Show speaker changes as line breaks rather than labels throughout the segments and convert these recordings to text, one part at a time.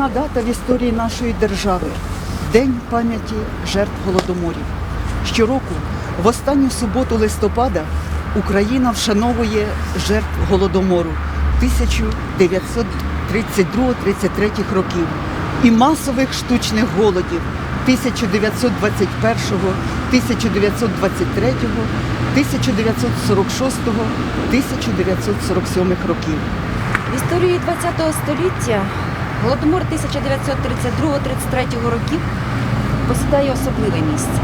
Визначальна дата в історії нашої держави День пам'яті жертв голодоморів. Щороку, в останню суботу листопада, Україна вшановує жертв голодомору 1932-33 років і масових штучних голодів 1921, 1923, 1946, 1947 років.
В історії ХХ століття голодомор 1932-33 років посідає особливе місце.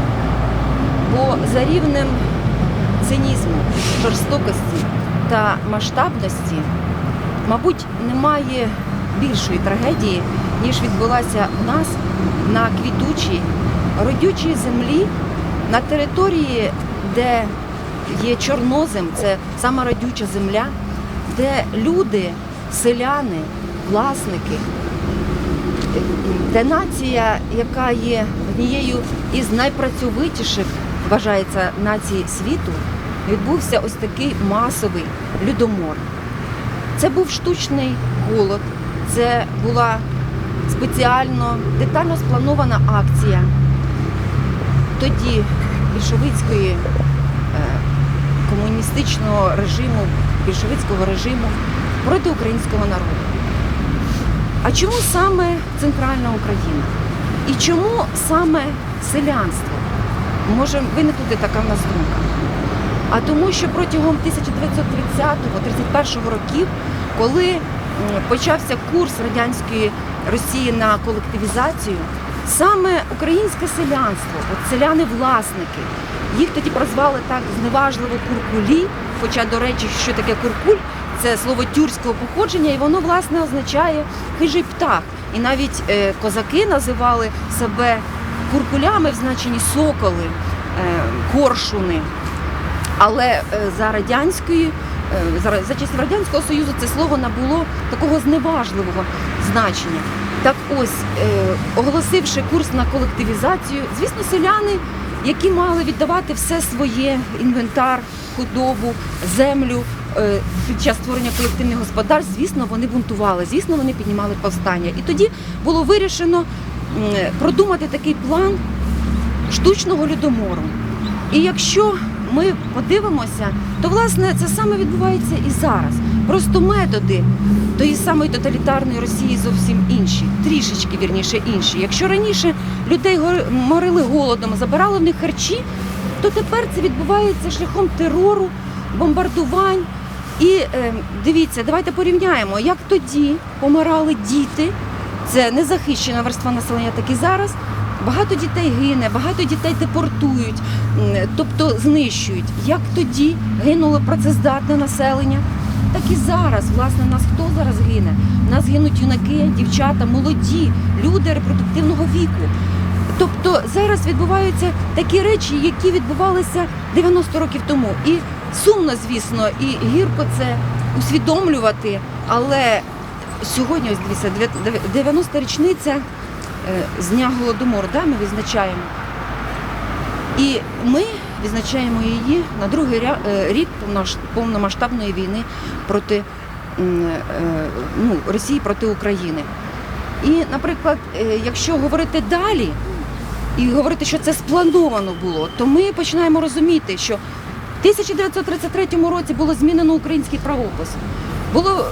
Бо за рівнем цинізму, жорстокості та масштабності, мабуть, немає більшої трагедії, ніж відбулася в нас на квітучій, родючій землі, на території, де є чорнозем, це сама родюча земля, де люди, селяни, власники, де нація, яка є однією із найпрацьовитіших, вважається націй світу, відбувся ось такий масовий людомор. Це був штучний голод, це була спеціально детально спланована акція тоді більшовицької е, комуністичного режиму, більшовицького режиму проти українського народу. А чому саме центральна Україна? І чому саме селянство? Може виникнути така в нас думка. А тому, що протягом 1930-31 років, коли почався курс радянської Росії на колективізацію, саме українське селянство, от селяни-власники, їх тоді прозвали так зневажливо куркулі. Хоча, до речі, що таке куркуль, це слово тюркського походження, і воно власне означає хижий птах. І навіть е, козаки називали себе куркулями в значенні соколи, е, коршуни. Але е, за радянської, за, часів радянського союзу це слово набуло такого зневажливого значення. Так ось, оголосивши курс на колективізацію, звісно, селяни, які мали віддавати все своє інвентар, худобу, землю під час створення колективних господарств, звісно, вони бунтували, звісно, вони піднімали повстання. І тоді було вирішено продумати такий план штучного людомору. І якщо ми подивимося, то власне це саме відбувається і зараз. Просто методи тої самої тоталітарної Росії зовсім інші, трішечки вірніше інші. Якщо раніше людей морили голодом, забирали в них харчі, то тепер це відбувається шляхом терору, бомбардувань. І е, дивіться, давайте порівняємо, як тоді помирали діти. Це незахищена верства населення, так і зараз. Багато дітей гине, багато дітей депортують, тобто знищують. Як тоді гинуло працездатне населення, так і зараз. Власне, нас хто зараз гине? Нас гинуть юнаки, дівчата, молоді, люди репродуктивного віку. Тобто зараз відбуваються такі речі, які відбувалися 90 років тому. І сумно, звісно, і гірко це усвідомлювати. Але сьогодні, ось дивіться, 90 річниця е, з дня голодомору, да, ми відзначаємо. І ми відзначаємо її на другий е, рік повномасштабної війни проти е, ну, Росії проти України. І, наприклад, якщо говорити далі і говорити, що це сплановано було, то ми починаємо розуміти, що 1933 році було змінено український правопис. Було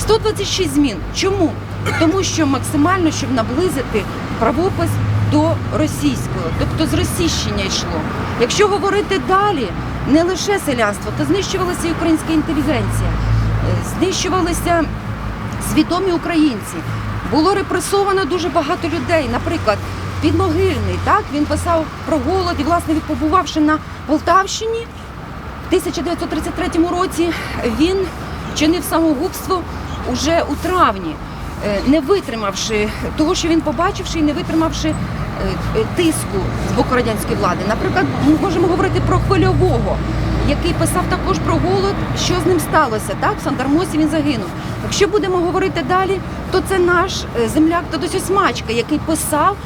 126 змін. Чому? Тому що максимально, щоб наблизити правопис до російського, тобто з російщення йшло. Якщо говорити далі, не лише селянство, то знищувалася і українська інтелігенція, е, знищувалися свідомі українці. Було репресовано дуже багато людей. Наприклад, Підмогильний, так він писав про голод і, власне, побувавши на Полтавщині в 1933 році, він чинив самогубство уже у травні, е, не витримавши того, що він побачивши, і не витримавши е, е, тиску з боку радянської влади. Наприклад, ми можемо говорити про хвильового, який писав також про голод, що з ним сталося. Так, в Сандармосі він загинув. Якщо будемо говорити далі, то це наш земляк Тодось Осьмачка, який писав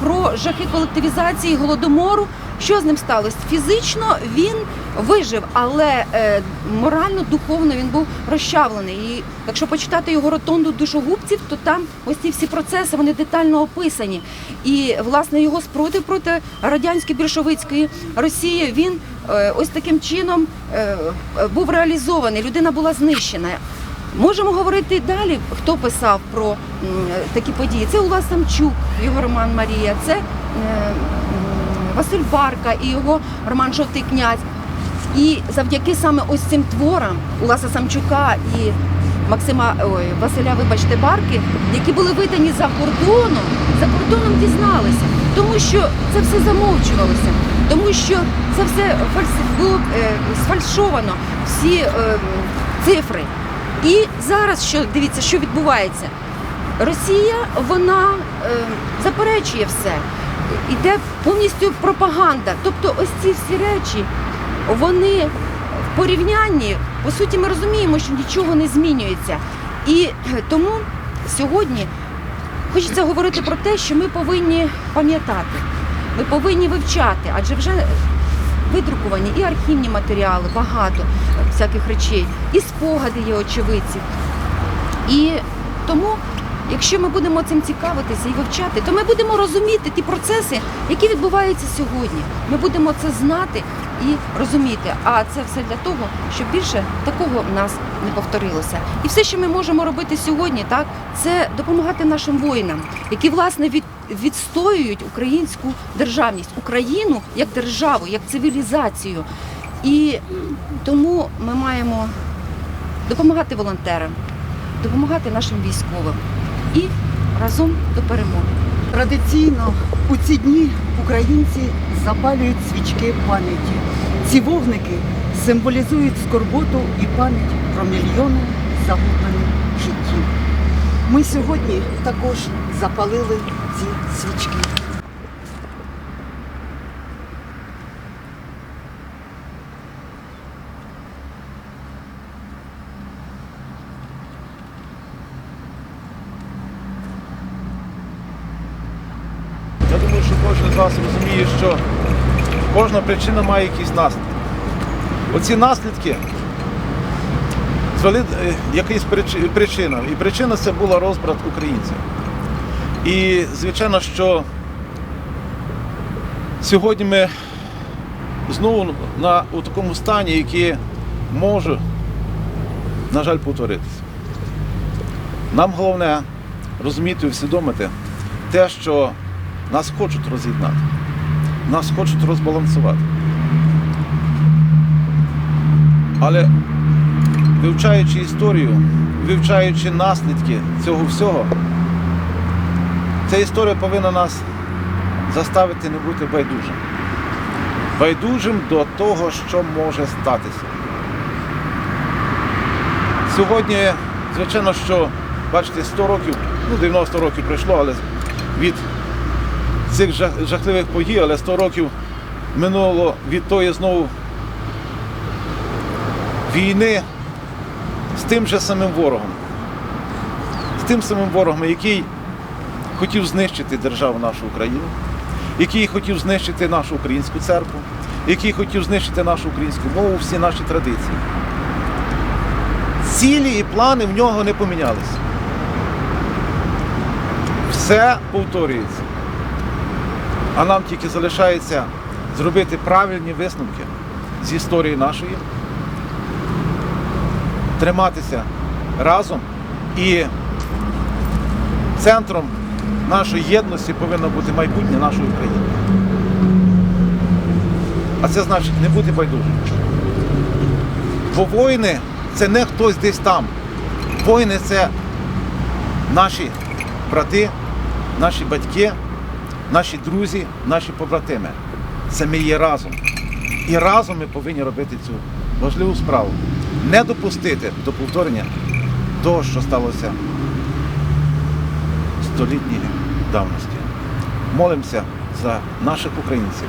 про жахи колективізації голодомору. Що з ним сталося? Фізично він вижив, але е, морально, духовно він був розчавлений. І якщо почитати його ротонду душогубців, то там ось ці всі процеси вони детально описані. І власне його спротив проти радянської більшовицької Росії він е, ось таким чином е, е, був реалізований. Людина була знищена. Можемо говорити далі, хто писав про такі події. Це Улас Самчук, його роман Марія, це е, Василь Барка і його роман Жовтий князь. І завдяки саме ось цим творам Уласа Самчука і Максима ой, Василя, вибачте, Барки, які були видані за кордоном, за кордоном дізналися, тому що це все замовчувалося, тому що це все було е, сфальшовано, всі е, цифри. І зараз що дивіться, що відбувається. Росія вона е, заперечує все. Іде повністю пропаганда. Тобто, ось ці всі речі, вони в порівнянні, по суті, ми розуміємо, що нічого не змінюється. І е, тому сьогодні хочеться говорити про те, що ми повинні пам'ятати, ми повинні вивчати, адже вже видруковані і архівні матеріали, багато всяких речей, і спогади є очевидців. І тому, якщо ми будемо цим цікавитися і вивчати, то ми будемо розуміти ті процеси, які відбуваються сьогодні. Ми будемо це знати і розуміти. А це все для того, щоб більше такого в нас не повторилося. І все, що ми можемо робити сьогодні, так це допомагати нашим воїнам, які власне від. Відстоюють українську державність, Україну як державу, як цивілізацію. І тому ми маємо допомагати волонтерам, допомагати нашим військовим і разом до перемоги.
Традиційно у ці дні українці запалюють свічки пам'яті. Ці вогники символізують скорботу і пам'ять про мільйони загублених життів. Ми сьогодні також запалили ці свічки.
Думаю, що кожен з вас розуміє, що кожна причина має якісь наслідки. Оці наслідки звели е, якась причина. І причина це була розбрат українців. І звичайно, що сьогодні ми знову на, у такому стані, який може, на жаль, повторитися. Нам головне розуміти і усвідомити те, що нас хочуть роз'єднати, нас хочуть розбалансувати. Але вивчаючи історію, вивчаючи наслідки цього всього, ця історія повинна нас заставити не бути байдужим. Байдужим до того, що може статися. Сьогодні, звичайно, що, бачите, 100 років, ну 90 років пройшло, але від цих жахливих подій, але 100 років минуло від тої знову війни з тим же самим ворогом. З тим самим ворогом, який хотів знищити державу нашу Україну, який хотів знищити нашу українську церкву, який хотів знищити нашу українську мову, всі наші традиції. Цілі і плани в нього не помінялися. Все повторюється. А нам тільки залишається зробити правильні висновки з історії нашої, триматися разом і центром нашої єдності повинно бути майбутнє нашої країни. А це значить не бути байдужим. Бо воїни це не хтось десь там. Воїни це наші брати, наші батьки, наші друзі, наші побратими. Це ми є разом. І разом ми повинні робити цю важливу справу. Не допустити до повторення того, що сталося столітньої давності. Молимося за наших українців,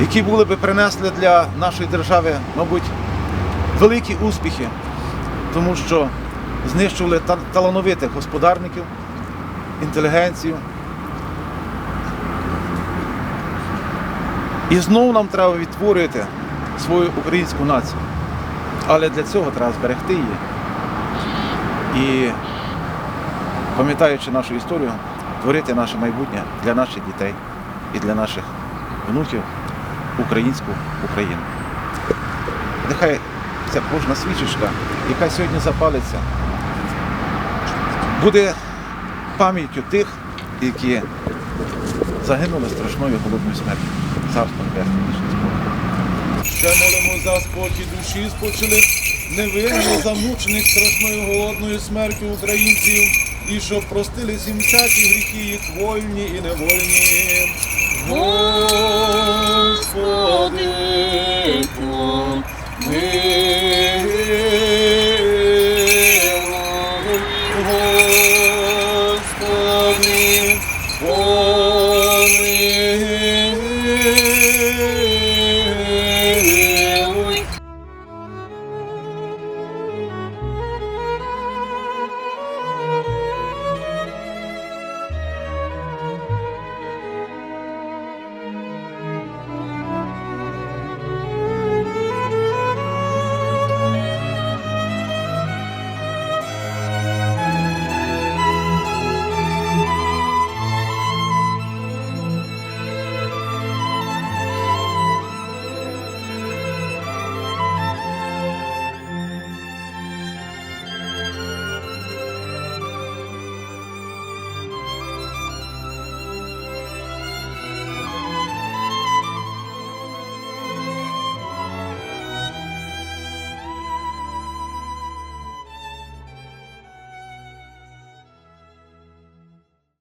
які були би принесли для нашої держави, мабуть, великі успіхи, тому що знищували та- талановитих господарників, інтелігенцію, І знову нам треба відтворювати свою українську націю. Але для цього треба зберегти її. І пам'ятаючи нашу історію, творити наше майбутнє для наших дітей і для наших внуків українську Україну. Нехай ця кожна свічечка, яка сьогодні запалиться, буде пам'яттю тих, які загинули страшною голодною смертю. Царство небесне наше спокій.
Ще молимо за спокій душі, спочили невинно замучених страшною голодною смертю українців і щоб простили їм всякі гріхи, їх вольні і невольні. Господи, помилуй.